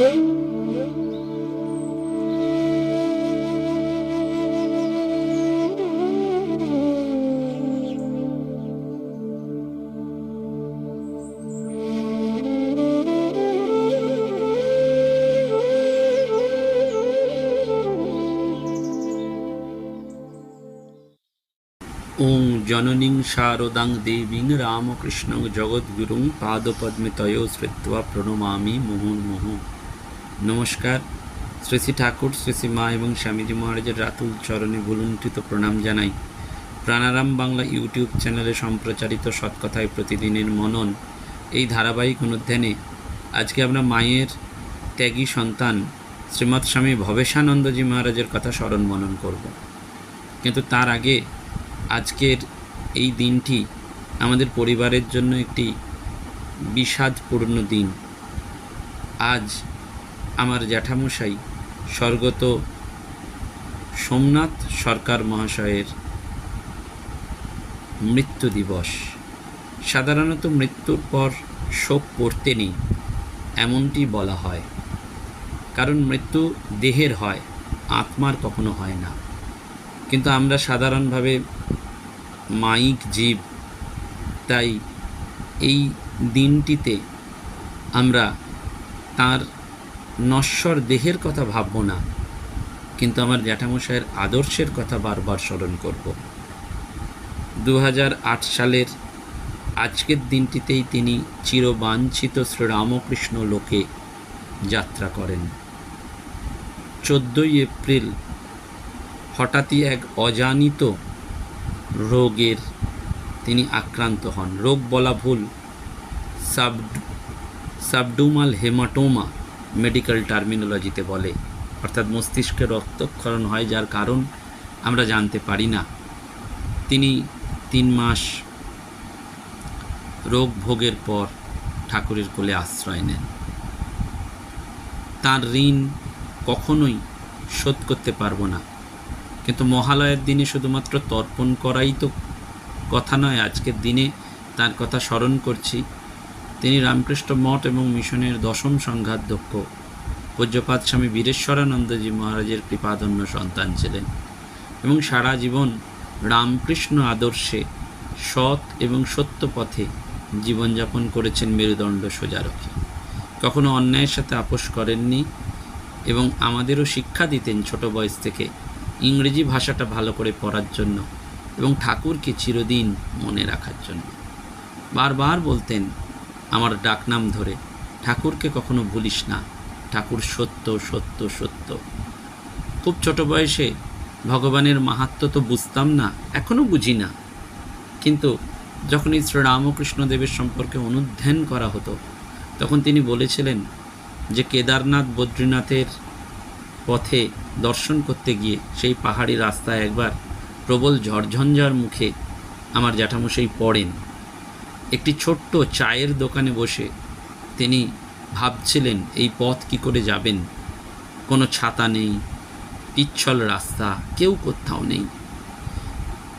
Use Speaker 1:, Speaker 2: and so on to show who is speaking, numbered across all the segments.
Speaker 1: ওং জননীং শারদাং দেবীং রামকৃষ্ণং জগদ্গুরুং পাদপদ্মে তয় শ্রিত্বা প্রণমামি মুহুর্মুহু নমস্কার। শ্রী শ্রী ঠাকুর, শ্রী শ্রী মা এবং স্বামীজি মহারাজের রাতুল চরণে ভুলুণ্ঠিত প্রণাম জানাই। প্রাণারাম বাংলা ইউটিউব চ্যানেলে সম্প্রচারিত সৎকথায় প্রতিদিনের মনন এই ধারাবাহিক অনুধ্যানে আজকে আমরা মায়ের ত্যাগী সন্তান শ্রীমৎ স্বামী ভবেশানন্দজি মহারাজের কথা স্মরণ মনন করব। কিন্তু তার আগে আজকের এই দিনটি আমাদের পরিবারের জন্য একটি বিষাদপূর্ণ দিন। আজ আমার জ্যাঠামশাই, স্বর্গত সোমনাথ সরকার মহাশয়ের মৃত্যু দিবস। সাধারণত মৃত্যুর পর শোক করতে নেই, এমনটি বলা হয়। কারণ মৃত্যু দেহের হয়, আত্মার কখনো হয় না। কিন্তু আমরা সাধারণভাবে মাইক জীব, তাই এই দিনটিতে আমরা তার নশ্বর দেহের কথা ভাবব না, কিন্তু আমার জ্যাঠামশাইয়ের আদর্শের কথা বারবার স্মরণ করব। দু হাজার আট সালের আজকের দিনটিতেই তিনি চিরবাঞ্ছিত শ্রীরামকৃষ্ণ লোকে যাত্রা করেন। চোদ্দোই এপ্রিল হঠাৎই এক অজানিত রোগের তিনি আক্রান্ত হন। রোগ বলা ভুল সাব সাবডুমাল হেমাটোমা মেডিকেল টার্মিনোলজিতে বলে। অর্থাৎ মস্তিষ্কে রক্তক্ষরণ হয় যার কারণ আমরা জানতে পারি না। তিনি তিন মাস রোগ ভোগের পর ঠাকুরের কোলে আশ্রয় নেন। তার ঋণ কখনোই শোধ করতে পারব না। কিন্তু মহালয়ের দিনে শুধুমাত্র তর্পণ করাই তো কথা নয়, আজকের দিনে তার কথা স্মরণ করছি। তিনি রামকৃষ্ণ মঠ এবং মিশনের দশম সংঘাধ্যক্ষ। পূজ্যপাত স্বামী বীরেশ্বরানন্দজি মহারাজের কৃপাধন্য সন্তান ছিলেন এবং সারা জীবন রামকৃষ্ণ আদর্শে সৎ এবং সত্য পথে জীবনযাপন করেছেন মেরুদণ্ড সোজা রেখে কখনো অন্যায়ের সাথে আপোষ করেননি এবং আমাদেরও শিক্ষা দিতেন ছোট বয়স থেকে ইংরেজি ভাষাটা ভালো করে পড়ার জন্য এবং ঠাকুরকে চিরদিন মনে রাখার জন্য। বারবার বলতেন আমার ডাকনাম ধরে। ঠাকুরকে কখনো ভুলিস না। ঠাকুর সত্য সত্য সত্য। খুব ছোট বয়সে ভগবানের মাহাত্ম তো বুঝতাম না এখনও বুঝি না। কিন্তু যখন এই শ্রীরামকৃষ্ণ দেবের সম্পর্কে অনুধ্যান করা হতো, তখন তিনি বলেছিলেন যে কেদারনাথ বদ্রীনাথের পথে দর্শন করতে গিয়ে সেই পাহাড়ি রাস্তায় একবার প্রবল ঝড়ঝঞ্ঝার মুখে আমার জ্যাঠামশাই পড়েন। একটি ছোট্ট চায়ের দোকানে বসে তিনি ভাবছিলেন, এই পথ কি করে যাবেন? কোনো ছাতা নেই, পিচ্ছল রাস্তা, কেউ কোথাও নেই।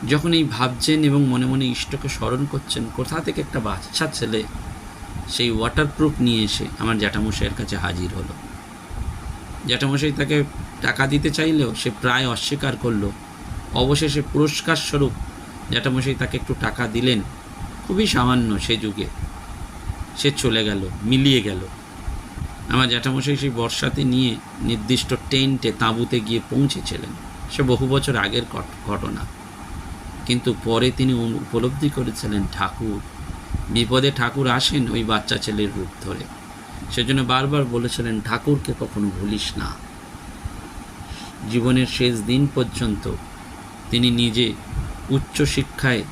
Speaker 1: যখন এই ভাবছেন এবং মনে মনে ইষ্টকে স্মরণ করছেন, কোথা থেকে একটা বাচ্চা ছেলে সেই ওয়াটারপ্রুফ নিয়ে এসে আমার জ্যাঠামশাইয়ের কাছে হাজির হলো। জ্যাঠামশাই তাকে টাকা দিতে চাইলেও সে প্রায় অস্বীকার করল। অবশেষে পুরস্কার স্বরূপ জ্যাঠামশাই তাকে একটু টাকা দিলেন। খুবই সামান্য সে যুগে। সে চলে গেল, মিলিয়ে গেল। আমার জ্যাঠামশাই সেই বর্ষাতে নিয়ে নির্দিষ্ট টেন্টে তাঁবুতে গিয়ে পৌঁছেছিলেন। সে বহু বছর আগের ঘটনা। কিন্তু পরে তিনি উপলব্ধি করেছিলেন ঠাকুর। বিপদে ঠাকুর আসেন ওই বাচ্চা ছেলের রূপ ধরে। সেজন্য বারবার বলেছিলেন, ঠাকুরকে কখনো ভুলিস না। জীবনের শেষ দিন পর্যন্ত তিনি নিজে উচ্চশিক্ষায়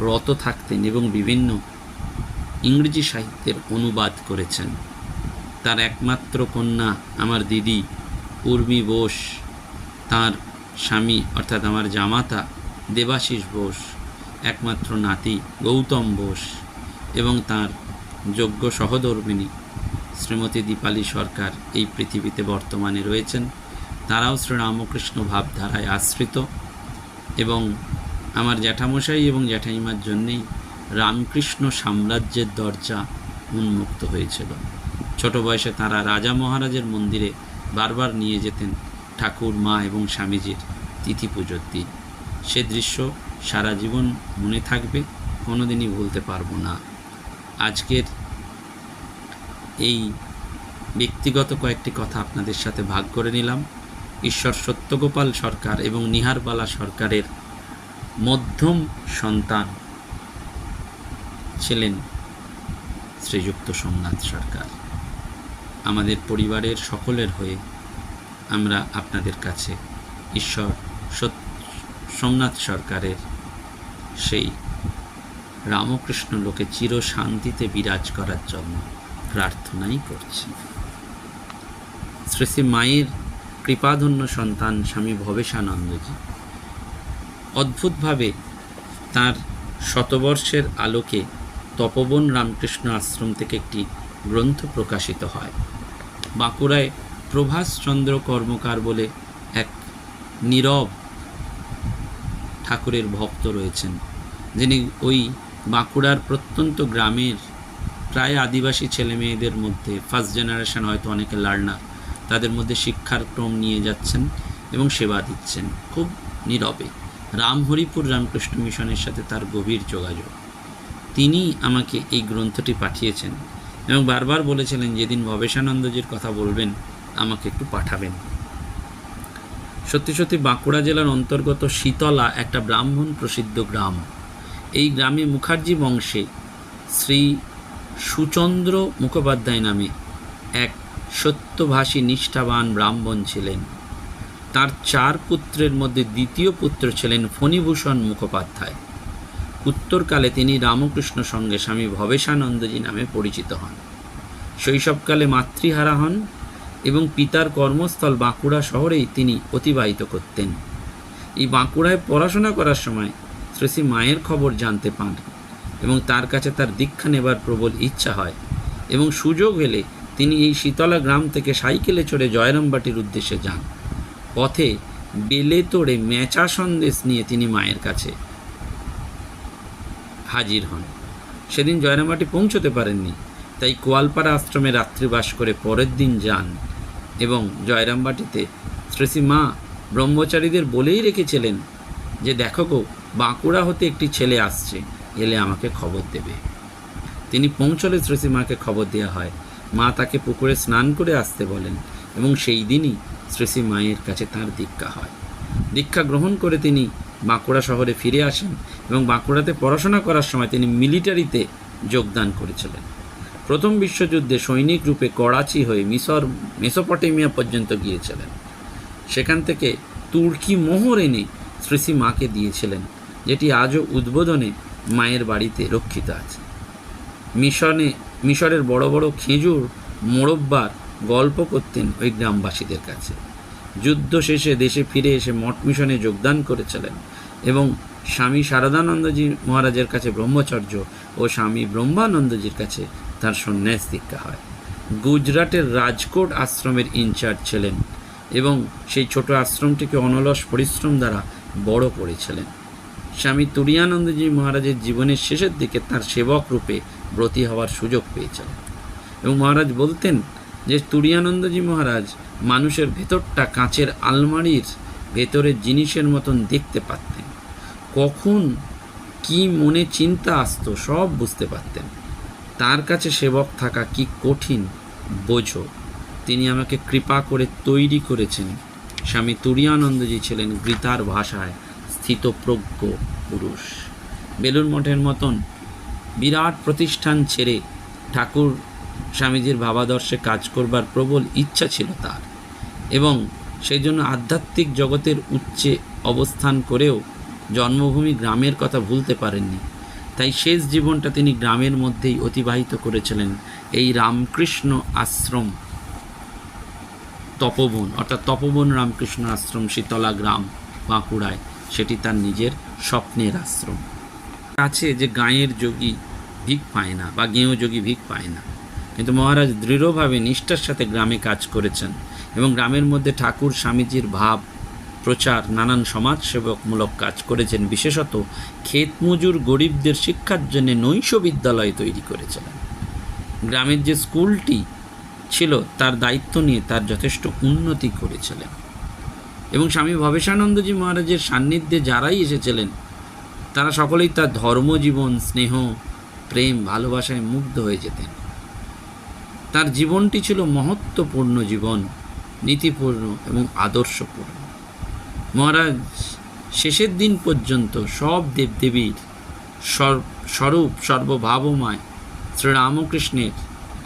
Speaker 1: রত থাকতেন এবং বিভিন্ন ইংরেজি সাহিত্যের অনুবাদ করেছেন। তার একমাত্র কন্যা আমার দিদি উর্মি বোস, তার স্বামী অর্থাৎ আমার জামাতা দেবাশিস বোস, একমাত্র নাতি গৌতম বোস এবং তার যোগ্য সহধর্মিনী শ্রীমতী দীপালি সরকার এই পৃথিবীতে বর্তমানে রয়েছেন। তারাও শ্রীরামকৃষ্ণ ভাবধারায় আশ্রিত এবং আমার জ্যাঠামশাই এবং জ্যাঠাইমার জন্যেই রামকৃষ্ণ সাম্রাজ্যের দরজা উন্মুক্ত হয়েছিল। ছোট বয়সে তারা রাজা মহারাজের মন্দিরে বারবার নিয়ে যেতেন ঠাকুর, মা এবং স্বামীজির তিথি পুজোর দিন। সে দৃশ্য সারা জীবন মনে থাকবে, কোনোদিনই ভুলতে পারব না। আজকের এই ব্যক্তিগত কয়েকটি কথা আপনাদের সাথে ভাগ করে নিলাম। ঈশ্বর সত্যগোপাল সরকার এবং নিহারবালা সরকারের মধ্যম সন্তান ছিলেন শ্রীযুক্ত সোমনাথ সরকার। আমাদের পরিবারের সকলের হয়ে আমরা আপনাদের কাছে ঈশ্বর সোমনাথ সরকারের সেই রামকৃষ্ণ লোকে চির শান্তিতে বিরাজ করার জন্য প্রার্থনাই করছি। শ্রী শ্রী মায়ের কৃপাধন্য সন্তান স্বামী ভবেশানন্দজি অদ্ভুতভাবে তার শতবর্ষের আলোকে তপবন রামকৃষ্ণ আশ্রম থেকে একটি গ্রন্থ প্রকাশিত হয়। বাঁকুড়ায় প্রভাসচন্দ্র কর্মকার বলে এক নীরব ঠাকুরের ভক্ত রয়েছেন, যিনি ওই বাঁকুড়ার প্রত্যন্ত গ্রামের প্রায় আদিবাসী ছেলে মেয়েদের মধ্যে ফার্স্ট জেনারেশন হয়তো অনেকে লার্নার তাদের মধ্যে শিক্ষার ক্রম নিয়ে যাচ্ছেন এবং সেবা দিচ্ছেন। খুব নীরবে। রামহরিপুর রামকৃষ্ণ মিশনের সাথে তার গভীর যোগাযোগ। তিনি আমাকে এই গ্রন্থটি পাঠিয়েছেন এবং বারবার বলেছিলেন, যেদিন ভবেশানন্দজির কথা বলবেন, আমাকে একটু পাঠাবেন। সত্যি সত্যি বাঁকুড়া জেলার অন্তর্গত শীতলা একটা ব্রাহ্মণ প্রসিদ্ধ গ্রাম। এই গ্রামে মুখার্জি বংশে শ্রী সুচন্দ্র মুখোপাধ্যায় নামে এক সত্যভাষী নিষ্ঠাবান ব্রাহ্মণ ছিলেন। তার চার পুত্রের মধ্যে দ্বিতীয় পুত্র ছিলেন ফণীভূষণ মুখোপাধ্যায়। উত্তরকালে তিনি রামকৃষ্ণ সঙ্গে স্বামী ভবেশানন্দজি নামে পরিচিত হন। শৈশবকালে মাতৃহারা হন এবং পিতার কর্মস্থল বাঁকুড়া শহরেই তিনি অতিবাহিত করতেন। এই বাঁকুড়ায় পড়াশোনা করার সময় শ্রী শ্রী মায়ের খবর জানতে পান এবং তার কাছে তার দীক্ষা নেবার প্রবল ইচ্ছা হয় এবং সুযোগ এলে তিনি এই শীতলা গ্রাম থেকে সাইকেলে চড়ে জয়রামবাটির উদ্দেশ্যে যান। পথে বেলে তোড়ে মেচা সন্দেশ নিয়ে তিনি মায়ের কাছে হাজির হন। সেদিন জয়রামবাটি পৌঁছতে পারেননি, তাই কোয়ালপাড়া আশ্রমে রাত্রিবাস করে পরের দিন যান এবং জয়রামবাটিতে শ্রেষী মা ব্রহ্মচারীদের বলেই রেখেছিলেন যে, দেখো গো, বাঁকুড়া হতে একটি ছেলে আসছে, এলে আমাকে খবর দেবে। তিনি পৌঁছলে শ্রেষী মাকে খবর দেওয়া হয়। মা তাকে পুকুরে স্নান করে আসতে বলেন এবং সেই দিনই শ্রেষী মায়ের কাছে তার দীক্ষা হয়। দীক্ষা গ্রহণ করে তিনি বাঁকুড়া শহরে ফিরে আসেন এবং বাঁকুড়াতে পড়াশোনা করার সময় তিনি মিলিটারিতে যোগদান করেছিলেন। প্রথম বিশ্বযুদ্ধে সৈনিক রূপে করাচি হয়ে মিশর মেসোপটেমিয়া পর্যন্ত গিয়েছিলেন। সেখান থেকে তুর্কি মোহর এনে শ্রীশ্রী মাকে দিয়েছিলেন, যেটি আজও উদ্বোধনে মায়ের বাড়িতে রক্ষিত আছে। মিশনে, মিশরের বড় বড় খেজুর, মোরব্বার গল্প করতেন ওই গ্রামবাসীদের কাছে। যুদ্ধ শেষে দেশে ফিরে এসে মঠ মিশনে যোগদান করেছিলেন এবং স্বামী শারদানন্দজি মহারাজের কাছে ব্রহ্মচর্য ও স্বামী ব্রহ্মানন্দজির কাছে তার সন্ন্যাস দীক্ষা হয়। গুজরাটের রাজকোট আশ্রমের ইনচার্জ ছিলেন এবং সেই ছোট আশ্রমটিকে অনলস পরিশ্রম দ্বারা বড় করেছিলেন। স্বামী তুরিয়ানন্দজি মহারাজের জীবনের শেষের দিকে তার সেবক রূপে ব্রতী হওয়ার সুযোগ পেয়েছিলেন এবং মহারাজ বলতেন যে তুরিয়ানন্দজি মহারাজ মানুষের ভেতরটা কাঁচের আলমারির ভেতরের জিনিসের মতন দেখতে পারতেন। কখন কি মনে চিন্তা আসতো সব বুঝতে পারতেন। তার কাছে সেবক থাকা কি কঠিন বোঝো। তিনি আমাকে কৃপা করে তৈরি করেছেন। স্বামী তুরিয়ানন্দজি ছিলেন গীতার ভাষায় স্থিতপ্রজ্ঞ পুরুষ। বেলুর মঠের মতন বিরাট প্রতিষ্ঠান ছেড়ে ঠাকুর স্বামীজির ভাবাদর্শে কাজ করবার প্রবল ইচ্ছা ছিল তার এবং সেই জন্য আধ্যাত্মিক জগতের উচ্চে অবস্থান করেও জন্মভূমি গ্রামের কথা ভুলতে পারেননি। তাই শেষ জীবনটা তিনি গ্রামের মধ্যেই অতিবাহিত করেছিলেন এই রামকৃষ্ণ আশ্রম তপবন, অর্থাৎ তপবন রামকৃষ্ণ আশ্রম, শীতলা গ্রাম, বাঁকুড়ায়। সেটি তার নিজের স্বপ্নের আশ্রম। আছে যে গাঁয়ের যোগী ভিক পায় না বা গেঁয়ো যোগী ভিক পায় না। কিন্তু মহারাজ দৃঢ়ভাবে নিষ্ঠার সাথে গ্রামে কাজ করেছেন এবং গ্রামের মধ্যে ঠাকুর, স্বামীজির ভাব, প্রচার, নানান সমাজসেবকমূলক কাজ করেছেন। বিশেষত ক্ষেতমজুর গরিবদের শিক্ষার জন্য নৈশ বিদ্যালয় তৈরি করেছিলেন। গ্রামের যে স্কুলটি ছিল, তার দায়িত্ব নিয়ে তার যথেষ্ট উন্নতি করেছিলেন। এবং স্বামী ভবেশানন্দজি মহারাজের সান্নিধ্যে যারাই এসেছিলেন, তারা সকলেই তার ধর্মজীবন, স্নেহ, প্রেম, ভালোবাসায় মুগ্ধ হয়ে যেতেন। তার জীবনটি ছিল মহত্বপূর্ণ জীবন, নীতিপূর্ণ এবং আদর্শপূর্ণ। মহারাজ, শেষের দিন পর্যন্ত সব দেবদেবীর স্বরূপ সর্বভাবময় শ্রীরামকৃষ্ণের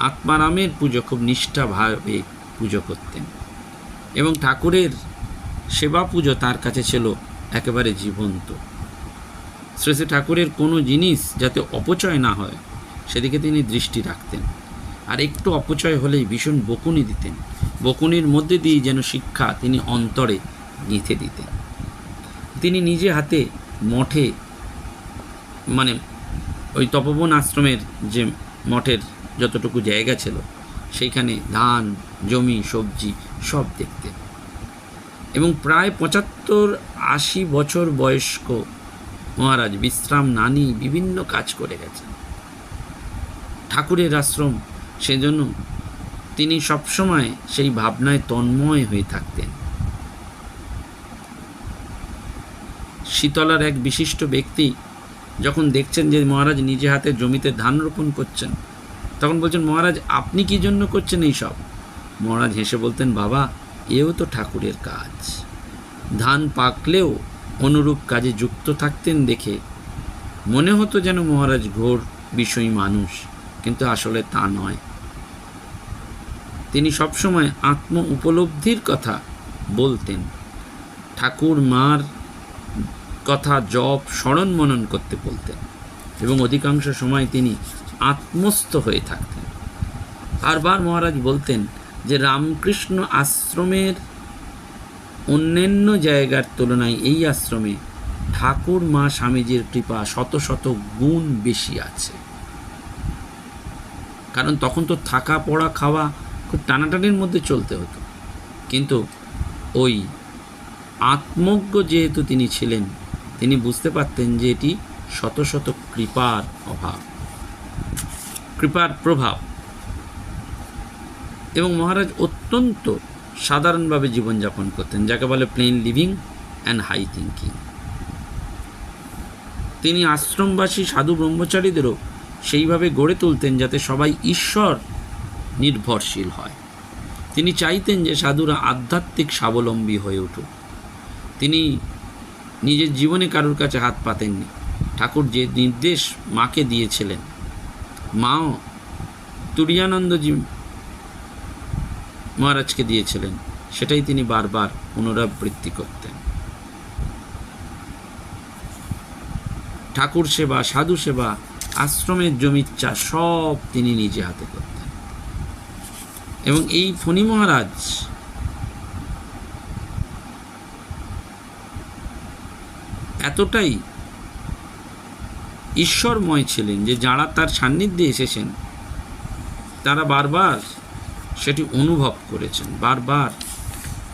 Speaker 1: আত্মারামের পুজো খুব নিষ্ঠাভাবে পুজো করতেন এবং ঠাকুরের সেবা পুজো তার কাছে ছিল একেবারে জীবন্ত। শ্রী শ্রী ঠাকুরের কোনো জিনিস যাতে অপচয় না হয়, সেদিকে তিনি দৃষ্টি রাখতেন। আর একটু অপচয় হলেই ভীষণ বকুনি দিতেন। বকুনির মধ্যে দিয়ে যেন শিক্ষা তিনি অন্তরে গেঁথে দিতেন। তিনি নিজে হাতে মঠে মানে ওই তপবন আশ্রমের যে মঠের যতটুকু জায়গা ছিল, সেইখানে ধান, জমি, সবজি সব দেখতেন। এবং প্রায় পঁচাত্তর আশি বছর বয়স্ক মহারাজ বিশ্রাম না নিয়ে বিভিন্ন কাজ করে গেছেন। ঠাকুরের আশ্রম সেজন্য তিনি সবসময় সেই ভাবনায় তন্ময় হয়ে থাকতেন। শীতলার এক বিশিষ্ট ব্যক্তি যখন দেখছেন যে মহারাজ নিজে হাতে জমিতে ধান রোপণ করছেন, তখন বলছেন, মহারাজ, আপনি কি জন্য করছেন এই সব মহারাজ হেসে বলতেন, বাবা, এও তো ঠাকুরের কাজ। ধান পাকলেও অনুরূপ কাজে যুক্ত থাকতেন দেখে মনে হতো যেন মহারাজ ঘোর বিষয়ী মানুষ, কিন্তু আসলে তা নয়। তিনি সবসময় আত্ম উপলব্ধির কথা বলতেন। ঠাকুর মার কথা জপ, স্মরণ মনন করতে বলতেন এবং অধিকাংশ সময় তিনি আত্মস্থ হয়ে থাকতেন। বারবার মহারাজ বলতেন যে, রামকৃষ্ণ আশ্রমের অন্যান্য জায়গার তুলনায় এই আশ্রমে ঠাকুর মা স্বামীজির কৃপা শত শত গুণ বেশি আছে। কারণ তখন তো থাকা, পড়া, খাওয়া খুব টানাটানির মধ্যে চলতে হতো। কিন্তু ওই আত্মজ্ঞ যেহেতু তিনি ছিলেন, তিনি বুঝতে পারতেন যে এটি শত শত কৃপার অভাব, কৃপার প্রভাব। এবং মহারাজ অত্যন্ত সাধারণভাবে জীবনযাপন করতেন, যাকে বলে plain living and high thinking তিনি আশ্রমবাসী, সাধু ব্রহ্মচারীদেরও সেইভাবে গড়ে তুলতেন যাতে সবাই ঈশ্বর নির্ভরশীল হয়। তিনি চাইতেন যে সাধুরা আধ্যাত্মিক স্বাবলম্বী হয়ে উঠুক। তিনি নিজের জীবনে কারোর কাছে হাত পাতেননি। ঠাকুর যে নির্দেশ মাকে দিয়েছিলেন মাও তুরিয়ানন্দজি মহারাজকে দিয়েছিলেন, সেটাই তিনি বারবার পুনরাবৃত্তি করতেন। ঠাকুর সেবা, সাধু সেবা, আশ্রমের জমির চাষ সব তিনি নিজে হাতে করতেন। এবং এই ফণি মহারাজ এতটাই ঈশ্বরময় ছিলেন যে যারা তার সান্নিধ্যে এসেছেন, তারা বারবার সেটি অনুভব করেছেন, বারবার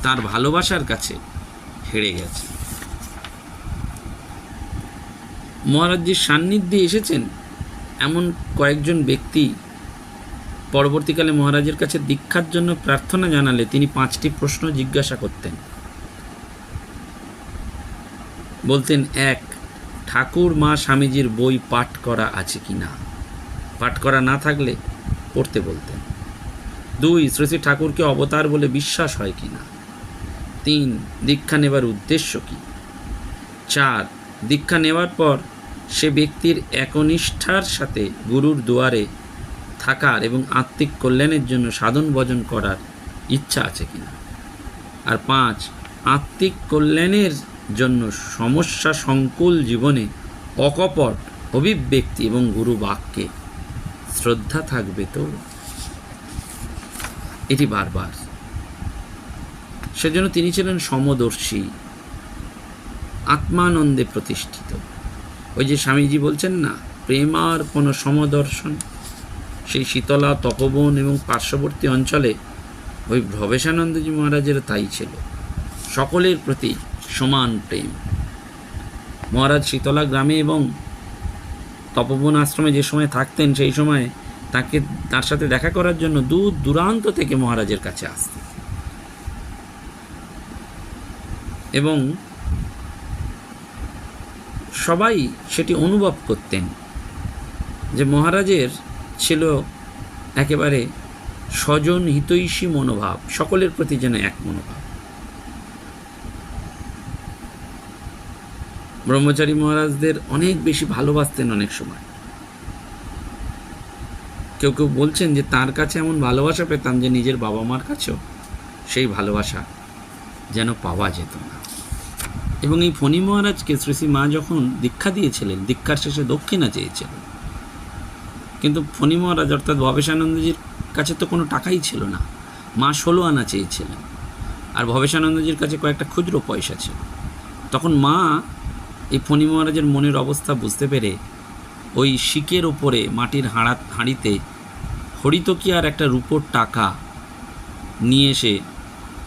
Speaker 1: তার ভালোবাসার কাছে হেরে গেছে মহারাজজির সান্নিধ্যে এসেছেন, এমন কয়েকজন ব্যক্তি পরবর্তীকালে মহারাজের কাছে দীক্ষার জন্য প্রার্থনা জানালে তিনি পাঁচটি প্রশ্ন জিজ্ঞাসা করতেন। বলতেন, এক, ঠাকুর মা স্বামীজির বই পাঠ করা আছে কি না? পাঠ করা না থাকলে পড়তে বলতেন। দুই, শ্রী শ্রী ঠাকুরকে অবতার বলে বিশ্বাস হয় কি না? তিন, দীক্ষা নেবার উদ্দেশ্য কি? চার, দীক্ষা নেওয়ার পর সে ব্যক্তির একনিষ্ঠার সাথে গুরুর দুয়ারে থাকার এবং আত্মিক কল্যাণের জন্য সাধন ভজন করার ইচ্ছা আছে কিনা? আর পাঁচ, আত্মিক কল্যাণের জন্য সমস্যা সংকুল জীবনে অকপট অভিব্যক্তি এবং গুরু বাক্যে শ্রদ্ধা থাকবে তো? এটি বারবার। সেজন্য তিনি ছিলেন সমদর্শী, আত্মানন্দে প্রতিষ্ঠিত। ওই যে স্বামীজি বলছেন না প্রেমার কোনো সমদর্শন। সেই শীতলা, তপবন এবং পার্শ্ববর্তী অঞ্চলে ওই ভবেশানন্দজি মহারাজের তাই ছিল। সকলের প্রতি সমান প্রেম। মহারাজ শীতলা গ্রামে এবং তপবন আশ্রমে যে সময় থাকতেন, সেই সময় তাকে, তার সাথে দেখা করার জন্য দূর দূরান্ত থেকে মহারাজের কাছে আসতেন। এবং সবাই সেটি অনুভব করতেন যে মহারাজের ছিল একেবারে স্বজন হিতৈষী মনোভাব, সকলের প্রতি যেন এক মনোভাব। ব্রহ্মচারী মহারাজদের অনেক বেশি ভালোবাসতেন অনেক সময়। কেউ কেউ বলছেন যে, তার কাছে এমন ভালোবাসা পেতাম যে, নিজের বাবা মার কাছেও সেই ভালোবাসা যেন পাওয়া যেত না। এবং এই ফণি মহারাজকে শ্রী মা যখন দীক্ষা দিয়েছিলেন, দীক্ষার শেষে দক্ষিণা চেয়েছিলেন কিন্তু ফণি মহারাজ অর্থাৎ ভবেশানন্দজির কাছে তো কোনো টাকাই ছিল না। মা ষোলো আনা চেয়েছিলেন। আর ভবেশানন্দজির কাছে কয়েকটা ক্ষুদ্র পয়সা ছিল। তখন মা এই ফণি মহারাজের মনের অবস্থা বুঝতে পেরে ওই শিকের ওপরে মাটির হাঁড়া, হাঁড়িতে হরিতকিয়ার একটা রূপোর টাকা নিয়ে এসে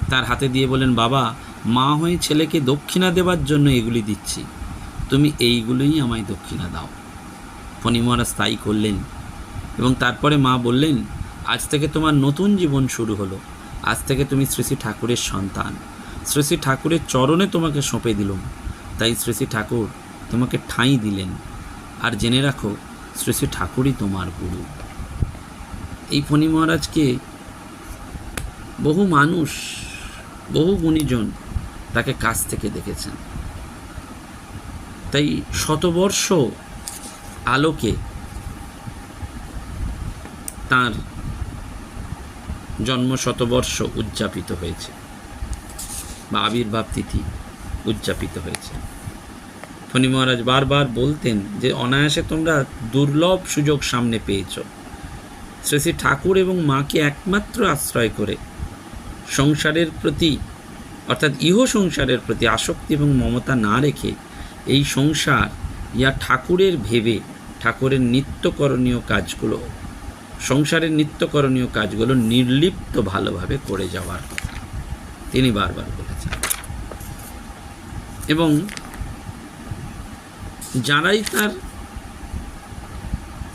Speaker 1: তার হাতে দিয়ে বলেন বাবা, মা হয়ে ছেলেকে দক্ষিণা দেওয়ার জন্য এগুলি দিচ্ছি। তুমি এইগুলোই আমায় দক্ষিণা দাও। ফণি মহারাজ তাই করলেন। এবং তারপরে মা বললেন, আজ থেকে তোমার নতুন জীবন শুরু হলো। আজ থেকে তুমি শ্রী শ্রী ঠাকুরের সন্তান। শ্রী শ্রী ঠাকুরের চরণে তোমাকে সঁপে দিলুম। তাই শ্রী শ্রী ঠাকুর তোমাকে ঠাঁই দিলেন। আর জেনে রাখো, শ্রী শ্রী ঠাকুরই তোমার গুরু। এই ফণি মহারাজকে বহু মানুষ, বহু গুণীজন তাকে কাছ থেকে দেখেছেন। তাই শতবর্ষ আলোকে তার জন্ম শতবর্ষ উদযাপিত হয়েছে বা আবির্ভাব তিথি উদযাপিত হয়েছে। ফণি মহারাজ বারবার বলতেন যে, অনায়াসে তোমরা দুর্লভ সুযোগ সামনে পেয়েছ। শ্রী শ্রী ঠাকুর এবং মাকে একমাত্র আশ্রয় করে সংসারের প্রতি, অর্থাৎ ইহ সংসারের প্রতি আসক্তি এবং মমতা না রেখে এই সংসার, ইয়া ঠাকুরের ভেবে, ঠাকুরের নিত্যকরণীয় কাজগুলো সংসারের নিত্যকরণীয় কাজগুলো নির্লিপ্ত ভালোভাবে করে যাওয়ার তিনি বারবার বলেছেন। এবং যারাই তার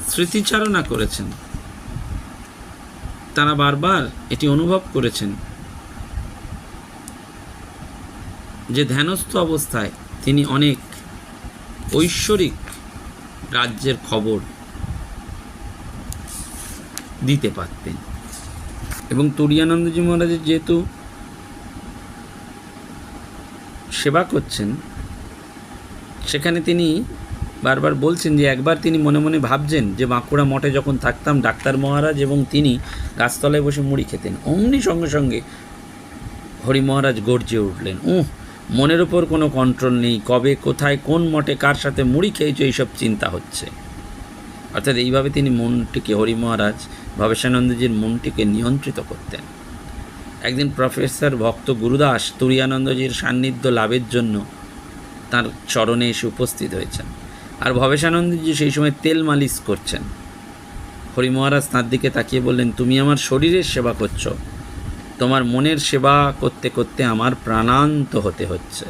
Speaker 1: স্মৃতিচারণা করেছেন, তারা বারবার এটি অনুভব করেছেন যে ধ্যানস্থ অবস্থায় তিনি অনেক ঐশ্বরিক রাজ্যের খবর দিতে পারতেন। এবং তুরিয়ানন্দজি মহারাজের যেহেতু সেবা করছেন, সেখানে তিনি বারবার বলছেন যে একবার তিনি মনে মনে ভাবছেন যে বাঁকুড়া মঠে যখন থাকতাম, ডাক্তার মহারাজ এবং তিনি গাছতলায় বসে মুড়ি খেতেন। অমনি সঙ্গে সঙ্গে হরি মহারাজ গর্জে উঠলেন, উহ, মনের ওপর কোনো কন্ট্রোল নেই, কবে, কোথায়, কোন মঠে কার সাথে মুড়ি খেয়েছো এইসব চিন্তা হচ্ছে? অর্থাৎ এইভাবে তিনি মনটিকে হরি মহারাজ ভবেশানন্দজির মনটিকে নিয়ন্ত্রিত করতেন। একদিন প্রফেসর ভক্ত গুরুদাস তুরিয়ানন্দজির সান্নিধ্য লাভের জন্য তার চরণে এসে উপস্থিত হয়েছেন আর ভবেশানন্দজি সেই সময় তেল মালিশ করছেন। হরি মহারাজ তার দিকে তাকিয়ে বললেন, তুমি আমার শরীরের সেবা করছ। তোমার মনের সেবা করতে করতে আমার প্রাণান্ত হতে হচ্ছে।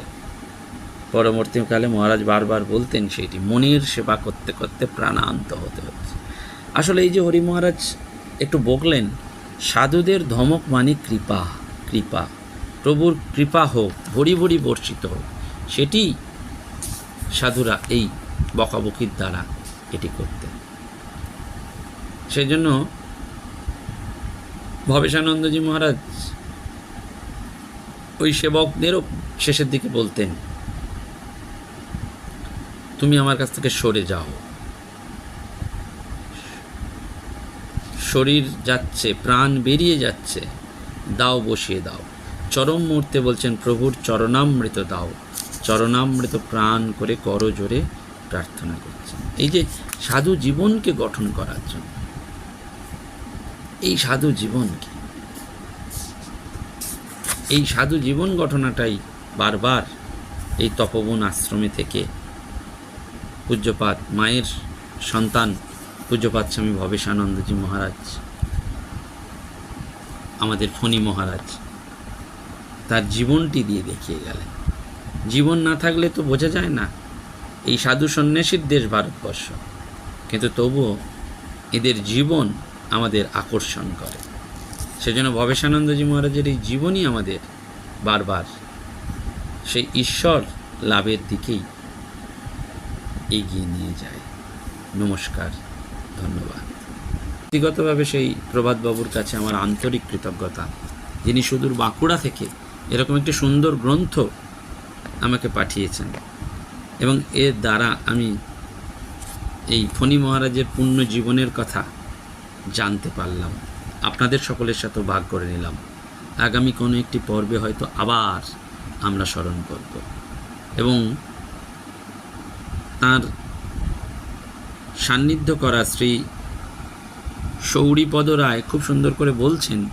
Speaker 1: পরবর্তীকালে মহারাজ বারবার বলতেন সেটি। মনের সেবা করতে করতে প্রাণান্ত হতে হচ্ছে। আসলে এই যে হরি মহারাজ একটু বকলেন, সাধুদের ধমক মানে কৃপা কৃপা। প্রভুর কৃপা হোক ভরি ভরি বর্ষিত হোক, সেটি সাধুরা এই বকাবকির দ্বারা এটি করতেন। সেই জন্য ভবেশানন্দজি মহারাজ ওই সেবকদেরও শেষের দিকে বলতেন তুমি আমার কাছ থেকে সরে যাও। শরীর যাচ্ছে, প্রাণ বেরিয়ে যাচ্ছে। দাও বসিয়ে দাও। চরম মুহূর্তে বলছেন, প্রভুর চরণামৃত দাও। চরণামৃত প্রাণ করে করো জোরে প্রার্থনা করছেন। এই যে সাধু জীবনকে গঠন করার জন্য, এই সাধু জীবন কি? এই সাধু জীবন ঘটনাটাই বারবার এই তপবন আশ্রমে থেকে পূজ্যপাত, মায়ের সন্তান পূজ্যপাত স্বামী ভবেশানন্দজি মহারাজ, আমাদের ফণি মহারাজ, তার জীবনটি দিয়ে দেখিয়ে গেলেন। জীবন না থাকলে তো বোঝা যায় না, এই সাধু সন্ন্যাসীর দেশ ভারতবর্ষ। কিন্তু তবুও এদের জীবন আমাদের আকর্ষণ করে। সেজন্য ভবেশানন্দজি মহারাজের এই জীবনই আমাদের বারবার সেই ঈশ্বর লাভের দিকেই এগিয়ে নিয়ে যায়। নমস্কার, ধন্যবাদ। ব্যক্তিগতভাবে সেই প্রভাতবাবুর কাছে আমার আন্তরিক কৃতজ্ঞতা, যিনি সুদূর বাঁকুড়া থেকে এরকম একটি সুন্দর গ্রন্থ আমাকে পাঠিয়েছেন। এবং এর দ্বারা আমি এই ফণি মহারাজের পূর্ণ জীবনের কথা জানতে পারলাম। আপনাদের সকলের সাথে ভাগ করে নিলাম। আগামী কোনো একটি পর্বে হয়তো আবার আমরা স্মরণ করব। এবং তার সান্নিধ্য করা শ্রী সৌরিপদ রায় খুব সুন্দর করে বলছেন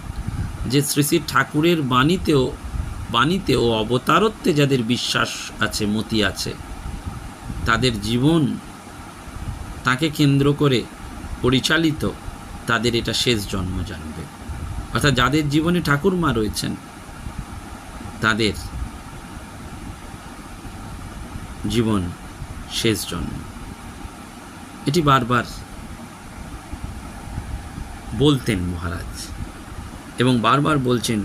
Speaker 1: যে শ্রী শ্রী ঠাকুরের বাণীতেও বাণীতে ও অবতারত্বে যাদের বিশ্বাস আছে, মতি আছে, তাদের জীবন তাকে কেন্দ্র করে পরিচালিত, তাদের এটা শেষ জন্ম জানবে। অর্থাৎ যাদের জীবনে ঠাকুর মা রয়েছেন, তাদের জীবন শেষ জন্ম। এটি বারবার বলতেন মহারাজ এবং বারবার বলছেন,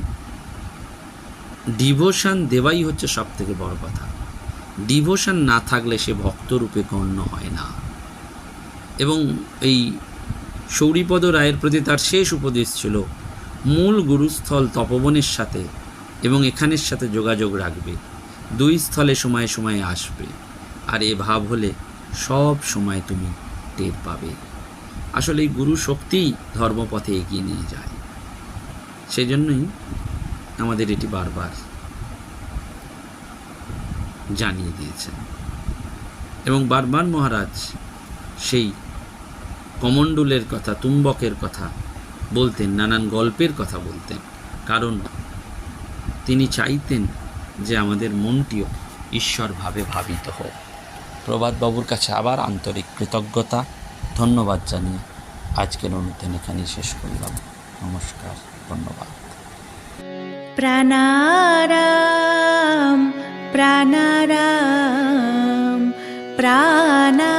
Speaker 1: ডিভোশন দেওয়াই হচ্ছে সব থেকে বড় কথা। ডিভোশন না থাকলে সে ভক্তরূপে গণ্য হয় না। এবং এই সৌরিপদ রায়ের প্রতি তার শেষ উপদেশ ছিল, মূল গুরুস্থল তপবনের সাথে এবং এখানের সাথে যোগাযোগ রাখবে। দুই স্থলে সময়ে সময়ে আসবে। আর এ ভাব হলে সব সময় তুমি টের পাবে। আসলে এই গুরু শক্তিই ধর্মপথে এগিয়ে নিয়ে যায়। সেই জন্যই আমাদের এটি বারবার জানিয়ে দিয়েছেন। এবং বারবার মহারাজ সেই কমণ্ডুলের কথা, তুম্বকের কথা বলতেন, নানান গল্পের কথা বলতেন। কারণ তিনি চাইতেন যে আমাদের মনটিও ঈশ্বরভাবে ভাবিত হোক। প্রভাতবাবুর কাছে আবার আন্তরিক কৃতজ্ঞতা, ধন্যবাদ জানিয়ে আজকের অনুষ্ঠান এখানে শেষ করলাম। নমস্কার, ধন্যবাদ।
Speaker 2: প্রাণারাম প্রাণারাম প্রাণা